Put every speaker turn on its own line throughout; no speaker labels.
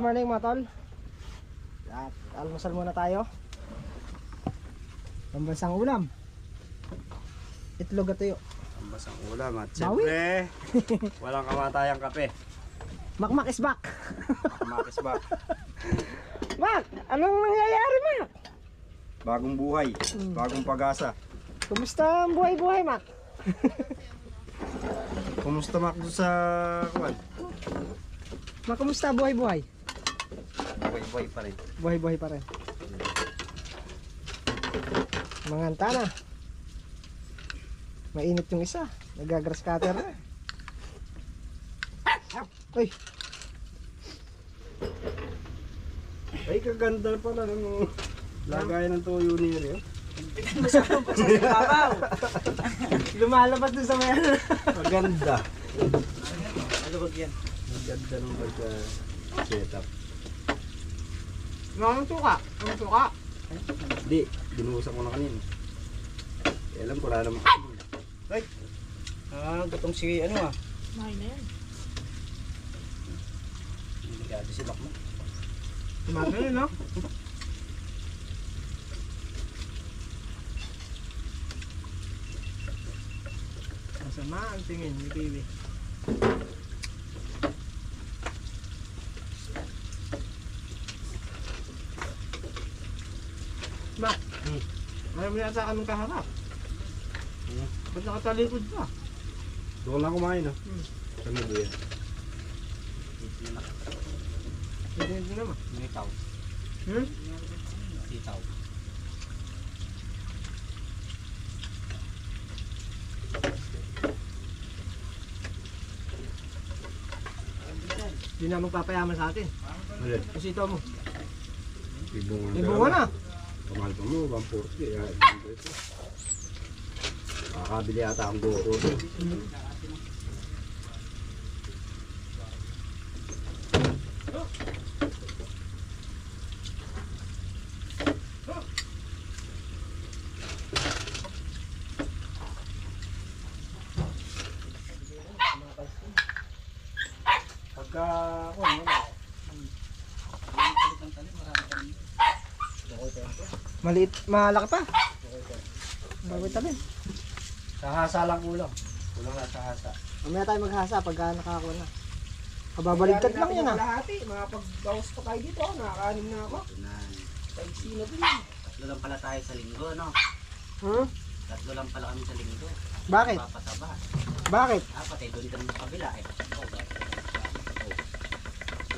Good morning mga tol. At almusal muna tayo. Pambansang ulam. Itlog at tuyo.
Ang basang ulam at
Bawi.
siyempre, walang kamatayang kape.
Makmak is back.
Kumakis ba?
Mak, anong nangyayari Mak?
Bagong buhay,
Hmm.
bagong pag-asa.
Kumusta ang buhay-buhay Mak?
Kumusta mak sa kuwan?
Mak, kumusta buhay-buhay?
Buhay-buhay pa rin.
Buhay-buhay pa rin. Mga antana. Mainit yung isa. Nagagrass cutter na. Uy,
Ay, kaganda pala ng lagay ng tuyo ni Rio.
lumalabas dun sa may ano.
Maganda. Ano ba yan? Maganda ng pagka
Mga suka. Mga suka.
Hindi, binuhusan ko na kanina. Eh, alam ko wala naman. Ay! Ah, gutong si ano ah.
Mahal na yan.
Hindi ka si Bakma.
Tumagal no? Masama ang tingin ni Bibi. Ma,
Hmm.
Mo yata ka nung kaharap.
Hmm.
Ba't nakatalikod ka?
Doon na kumain ah.
Hmm.
Kami ba yan?
Hindi, hindi naman.
May tao.
Hmm?
Sitaw.
Hindi na magpapayaman sa atin. Kasi ito mo.
Ibungan
na.
Kamahal pa mo, 140. Ah, Kakabili ata ang goro. Pagka, ako, ano,
Maliit, malaki pa. Bago talin.
sa hasa lang kulang. Kulang na sa hasa.
Mamaya tayo maghasa pagka nakakuha na. Kababaligtad lang yan ah.
Kalahati, mga pag-gawas pa tayo dito, oh, nakakanin na ako. Pagsina din yan.
Tatlo lang pala tayo sa linggo, no?
Hmm?
Tatlo lang pala kami sa linggo.
Bakit?
Papataba.
Bakit?
Apat eh, doon din sa kabila eh.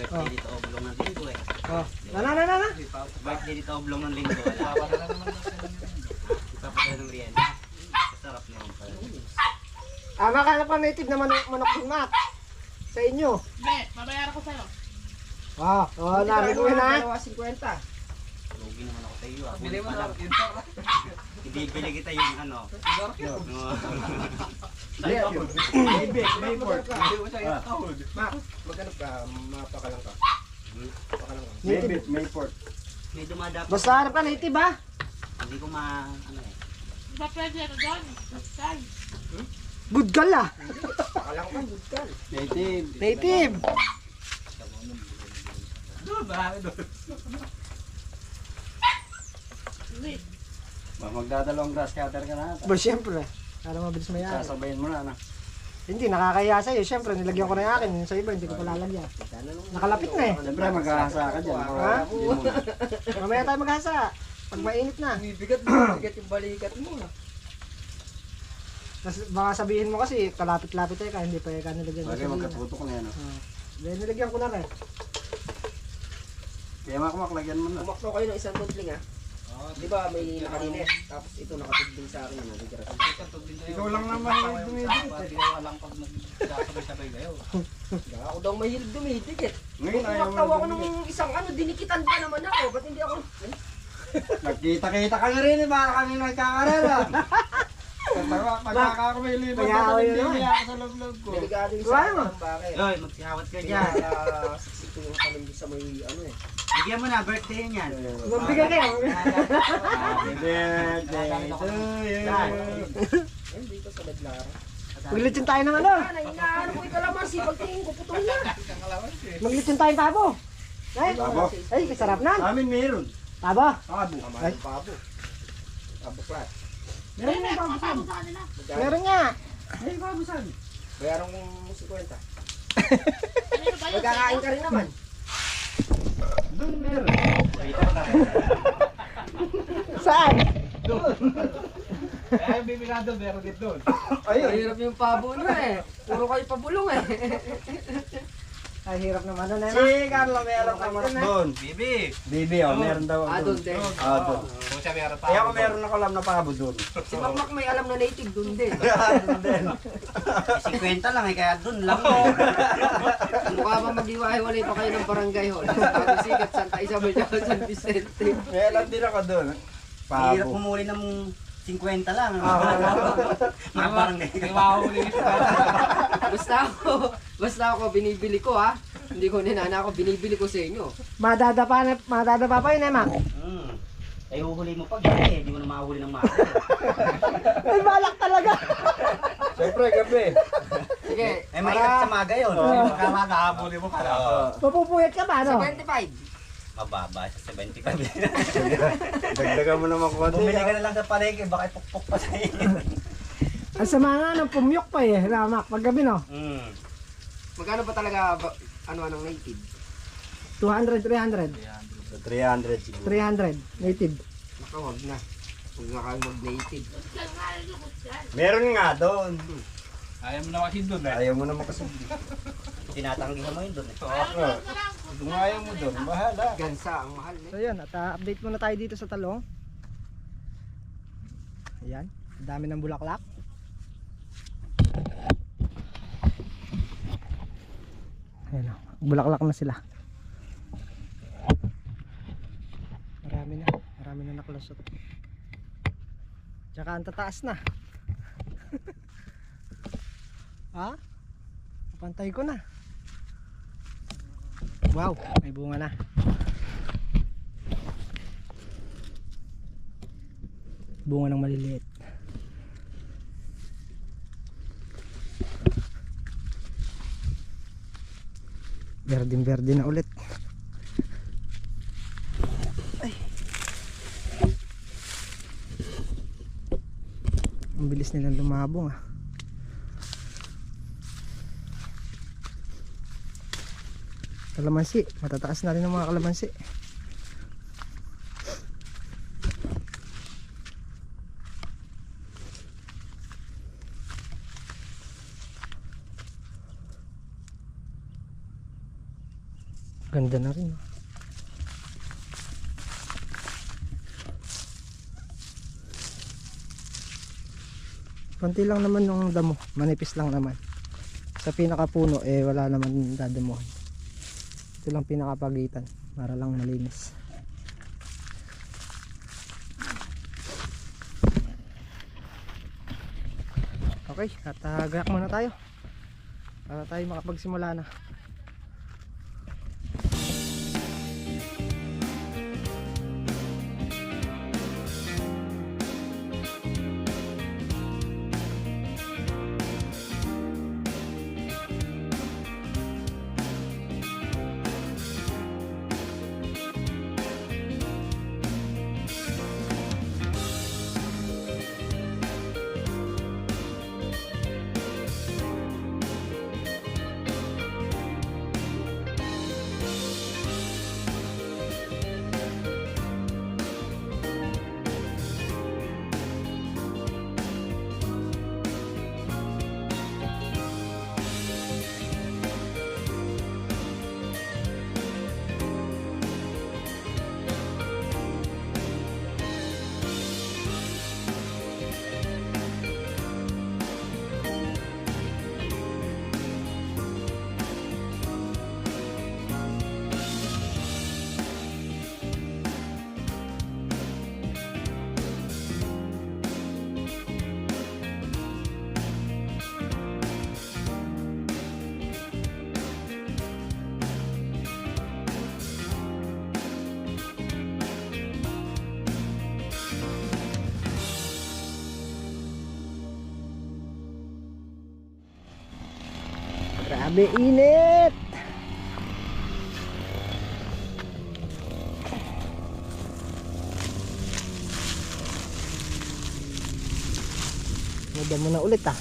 Oh, Birthday
Oh.
dito oblong ng linggo eh.
Oh. Na na na na na.
Birthday dito oblong ng linggo. Wala. Ipapadala ng Riel. Sarap naman pala.
Ah, makahanap ka native na manok, manok din, Mac. Sa inyo.
Hindi, mabayaran ko sa'yo.
Wow. Oh, narinig mo yun ha.
Dalawa 50.
Lugi naman ako sa iyo. ah. Bili mo na. Ibibili kita yung ano. No.
Maybe, may port.
Maghanap ka, mapakalang ka. Mapakalang ka.
Maybe, may port.
May dumadap.
Basta harap ka native ha.
Hindi ko ma... Ano eh.
Ba pwede ano doon?
Good girl ah.
Pakalang ka, good ka.
Native.
Native.
Hindi.
Ba, magdadalawang grass cutter ka na ata.
Ba, syempre. Para mabilis mayari.
Sasabayin mo na, ano?
Hindi, nakakaya sa'yo. Syempre, nilagyan ko na yung akin. Yung sa iba, hindi ko pa lalagyan. Nakalapit na eh.
Siyempre, mag-ahasa ka dyan.
Ha? Mamaya tayo maghasa. Pag mainit na.
Bibigat mo, bibigat yung balikat mo.
Tapos baka sabihin mo kasi, kalapit-lapit tayo ka. Hindi pa ka nilagyan.
Bagay, magkatutok na yan. oh.
Ah. Then, nilagyan ko na rin.
Kaya makmak, lagyan mo na.
Kumakto kayo ng isang tudling ha. Di ba may nakalinis? Tapos ito nakatudling sa akin. Ano,
Ikaw lang naman yung dumidikit. eh.
Ako daw mahilig dumidikit.
Ngayon, ayaw mo
ako isang ano, dinikitan pa naman ako. Ba't hindi ako?
Nagkita-kita ka na rin eh, baka kami nagkakarala. Pagkaka- Pagkakakamili na
ako
hindi ako sa loob ko.
Delikado yung sa akin bakit.
Magsihawat ka dyan.
siksik ko yung sa may ano eh.
Bigyan mo na, birthday niyan.
Magbigay kayo.
Happy birthday to you.
Dito sa Ladlara.
Maglitsin tayo ng ano.
Nainaano ko yung kalamansi. Pagtingin ko, putol na.
Maglitsin tayo ng pabo. Ay,
Tabo.
ay, sarap na.
Sa amin meron.
Tabo.
Pabo.
Ay.
Pabo. Pabo flat.
Meron nga
pabo
babusan.
sa kanila.
Meron nga.
Ay, babusan.
Bayaran kong 50.
Kanino ba yun?
Magkakain ka rin naman.
Doon meron.
Saan?
Kaya yung bibigado meron din doon.
Ayun.
Ayun.
Hirap yung pabo na eh. Puro kayo pabulong eh.
Ay, hirap naman nun, eh.
Si Carlo meron ka doon.
Bibi!
Bibi, oh, meron daw.
Ah, doon din.
Ah, doon.
Kung siya meron pa.
Kaya ako meron ako alam na pabo doon.
Si Makmak may alam na native doon din.
Doon din.
50 lang eh, kaya dun lang.
Mukha ba mag-iwahiwalay pa kayo ng barangay hall? Bago sikat, Santa Isabel, San Vicente.
May alam din ako doon.
Hirap
Pabo.
pumuli ng 50 lang.
Ah,
Mga barangay.
Basta ako, basta ako binibili ko ha. Hindi ko ninana ako, binibili ko sa inyo.
Madadapa, na, madadapa pa yun, eh, Mac.
Hmm. Ay, uhuli mo pag eh. Hindi mo na mahuli ng mga.
Ay, balak talaga.
Siyempre, gabi.
Sige,
Eh, mahirap sa maga yun. Baka makahabuli mo pala.
Mapupuyat ka ba, no?
75.
Mababa sa 75.
Dagdagan mo naman konti.
Bumili ka na lang sa palengke, baka ipukpok pa sa iyo.
Ang sama nga ng pumyok pa eh, na, Mac. Paggabi, no?
Hmm.
Magkano ba talaga ba, ano anong native?
200, 300.
Sa 300 siguro.
300, native.
Baka wag na. Huwag na kayo mag-native.
Meron nga doon.
Ayaw mo na kasi doon eh.
Ayaw mo naman kasi.
Tinatanggihan mo yun doon eh.
Oo. Kung ayaw mo doon, bahala.
Gansa, ang mahal eh.
So yun, at uh, update muna tayo dito sa talong. Ayan, ang dami ng bulaklak. Ayan o, bulaklak na sila. Marami na, marami na naklusot. Tsaka ang tataas na. ha? Pantay ko na. Wow, may bunga na. bunga ng maliliit. Berdeng berde na ulit. Ay. Ang bilis nilang lumabong ah kalamansi matataas na rin ang mga kalamansi Ganda na rin. Konti lang naman yung damo. Manipis lang naman. Sa pinakapuno eh wala naman dadamuhan. Ito lang pinakapagitan para lang malinis. Okay, at uh, gayak muna tayo. Para tayo makapagsimula na. Grabe init. Madamo na ulit ah.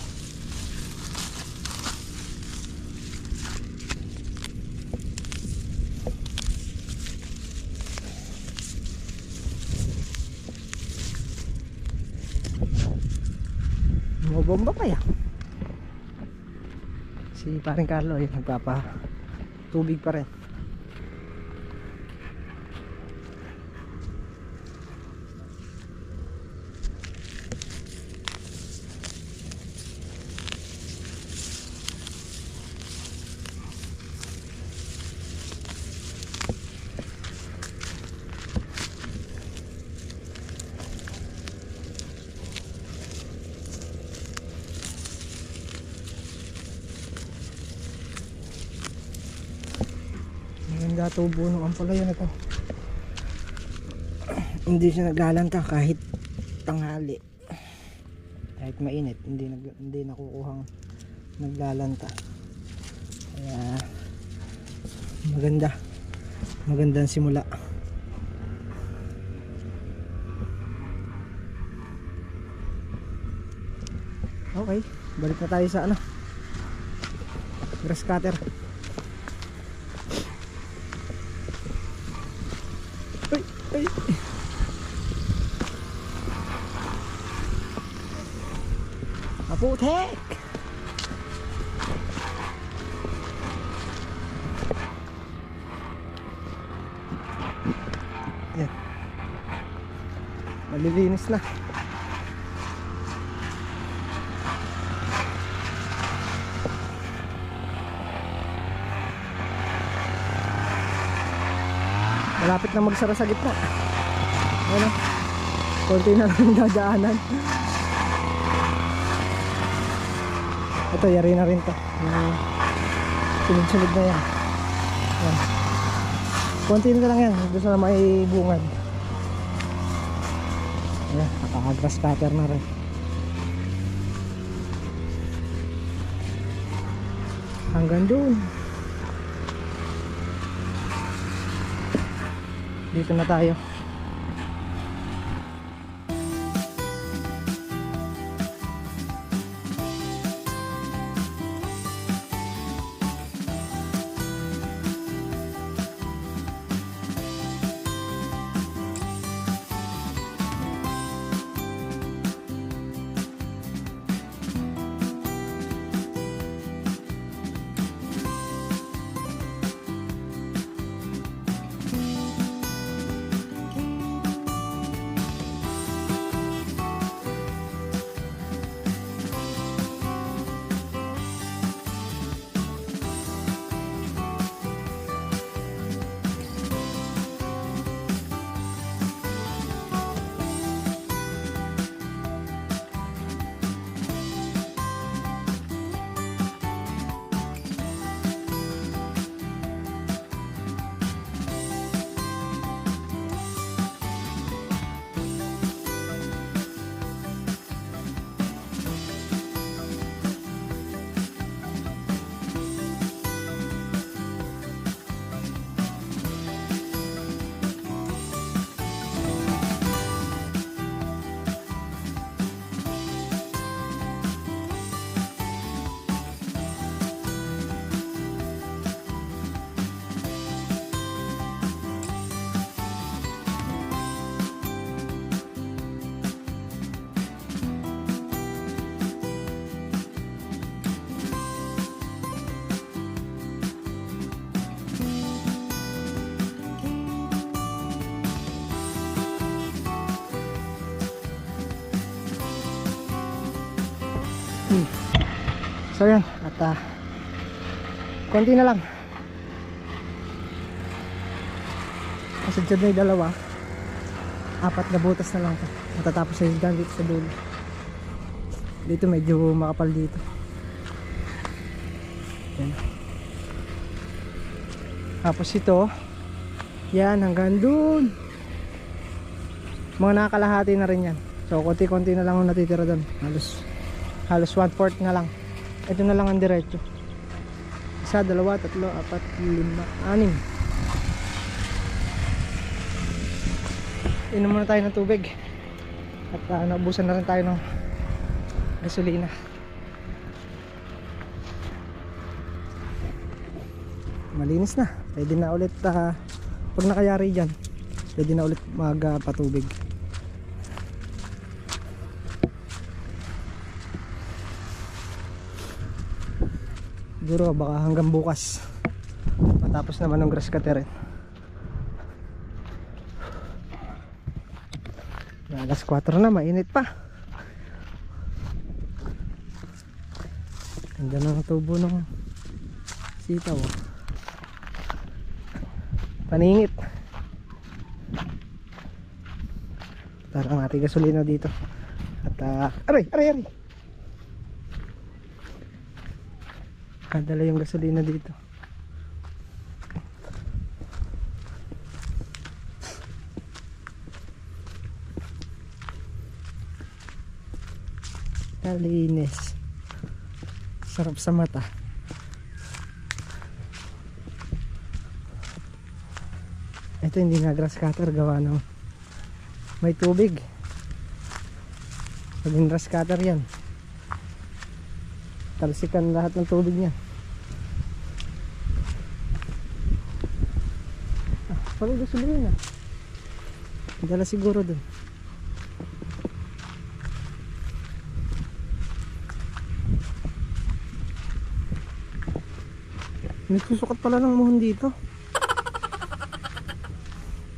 Mabomba pa yan. Si paring Carlo yun nagpapa tubig pa rin. Maganda tubo ng ampalaya na to. Hindi siya naglalanta kahit tanghali. Kahit mainit, hindi nag hindi nakukuhang naglalanta. Kaya maganda. Magandang simula. Okay, balik na tayo sa ano. Grass cutter. Ay, ay. Aputek! Yan. Malilinis na. Malapit na magsara sa gitna. Ano? Konti na lang dadaanan. Ito, yari na rin to. Yung sunod-sunod na yan. Yan. Konti na lang yan. Doon sa may bungad. Ayan, naka-grass cutter na rin. Hanggang doon. Dito na tayo. So yan, at ah, konti na lang. Kasi dyan na yung dalawa. Apat na butas na lang to. Matatapos sa higdan dito sa dulo. Dito medyo makapal dito. Yan. Tapos ito, yan hanggang dun. Mga nakakalahati na rin yan. So konti-konti na lang ang natitira doon. Halos halos one fourth na lang. Ito na lang ang diretso. Isa, dalawa, tatlo, apat, lima, anim. Inom muna tayo ng tubig. At uh, naubusan na rin tayo ng gasolina malinis na pwede na ulit ah, pag nakayari dyan pwede na ulit magpatubig siguro baka hanggang bukas. Matapos naman ng grass cutter eh. alas 4 na mainit pa. Ganda ng tubo ng sitaw oh. paningit. Tarang ating gasolina dito. At ah, aray aray aray kadala yung gasolina dito Kalinis. Sarap sa mata. Ito hindi nga grass cutter gawa ng may tubig. Pag grass cutter yan. Talsikan lahat ng tubig niya. Ah, parang gasolina. Dala siguro dun. Nagsusukat pala ng muhon dito.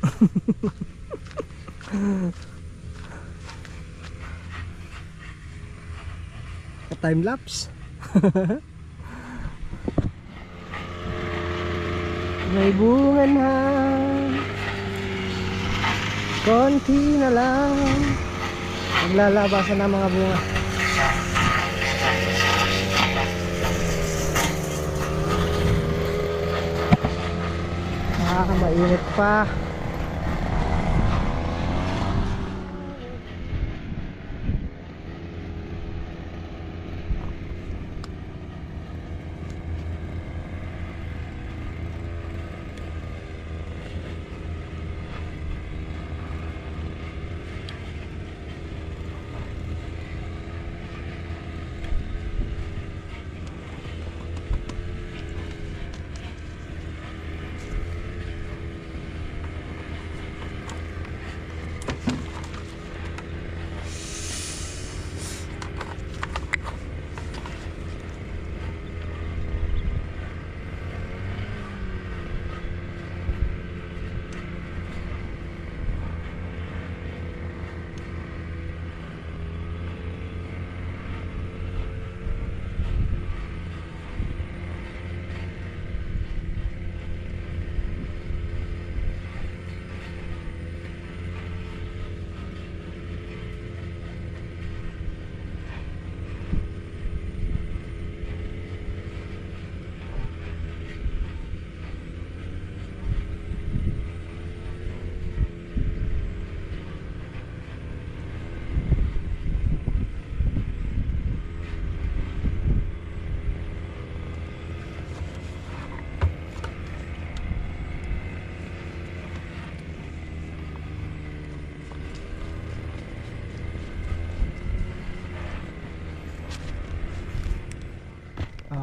time lapse. May bunga na. Konti na lang. Naglalabasan ng mga bunga. Ah, mainit pa.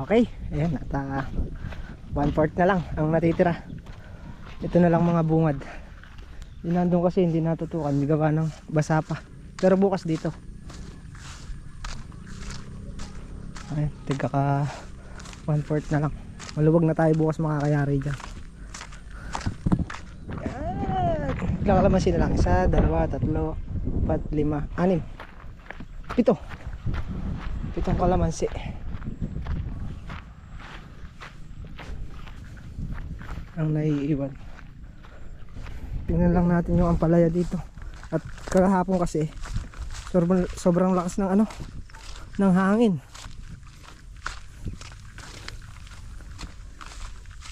Okay, ayan at uh, one fourth na lang ang natitira. Ito na lang mga bungad. Yung kasi hindi natutukan, may gawa ng basa pa. Pero bukas dito. Ayan, tiga ka one fourth na lang. Maluwag na tayo bukas makakayari dyan. Kalamansi na lang. Isa, dalawa, tatlo, apat, lima, anim. Pito. Pitong kalamansi. Ang naiiwan. Tingnan lang natin yung ampalaya dito. At kahapon kasi sobrang, sobrang lakas ng ano ng hangin.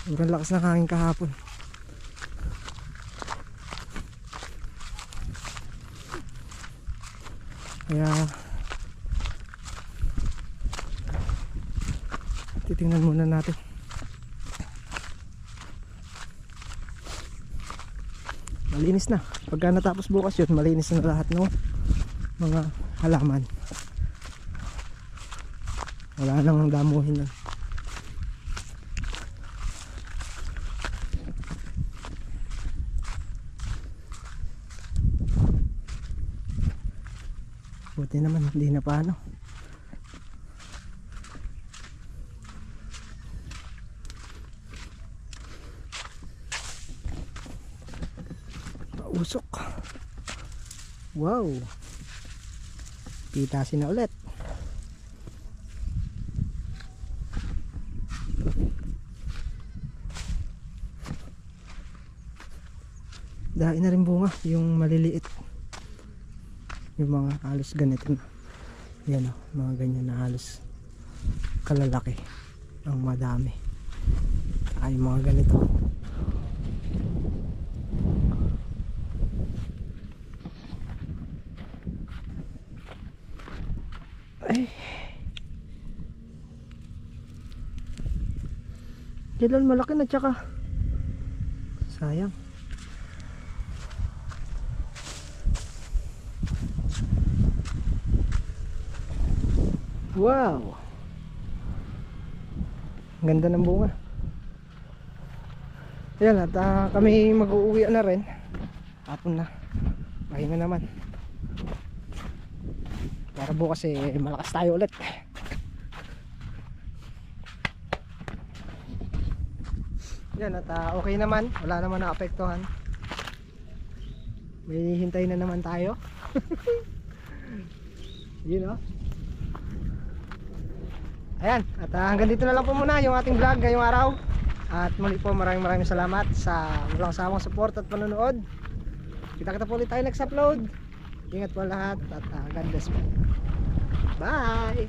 Sobrang lakas ng hangin kahapon kaya titingnan muna natin malinis na pagka natapos bukas yun malinis na lahat ng mga halaman Wala nang damuhin nun. Buti naman hindi na paano. Wow. Pitasin na ulit. Dahil na rin bunga yung maliliit. Yung mga halos ganito na. Yan o, mga ganyan na halos kalalaki ang madami. Yung mga ganito. Ay. Kailan malaki na tsaka sayang. Wow! Ganda ng bunga. Ayan at ah, kami mag-uuwi na rin. Hapon na. Pahinga naman. Para bukas eh malakas tayo ulit. Yan at ah, okay naman. Wala naman naapektuhan. May hintay na naman tayo. Yun oh. Ayan, at ah, hanggang dito na lang po muna yung ating vlog ngayong araw. At muli po maraming maraming salamat sa walang sawang support at panonood. Kita-kita po ulit tayo next upload. Ingat po lahat at ah, God bless po. Bye!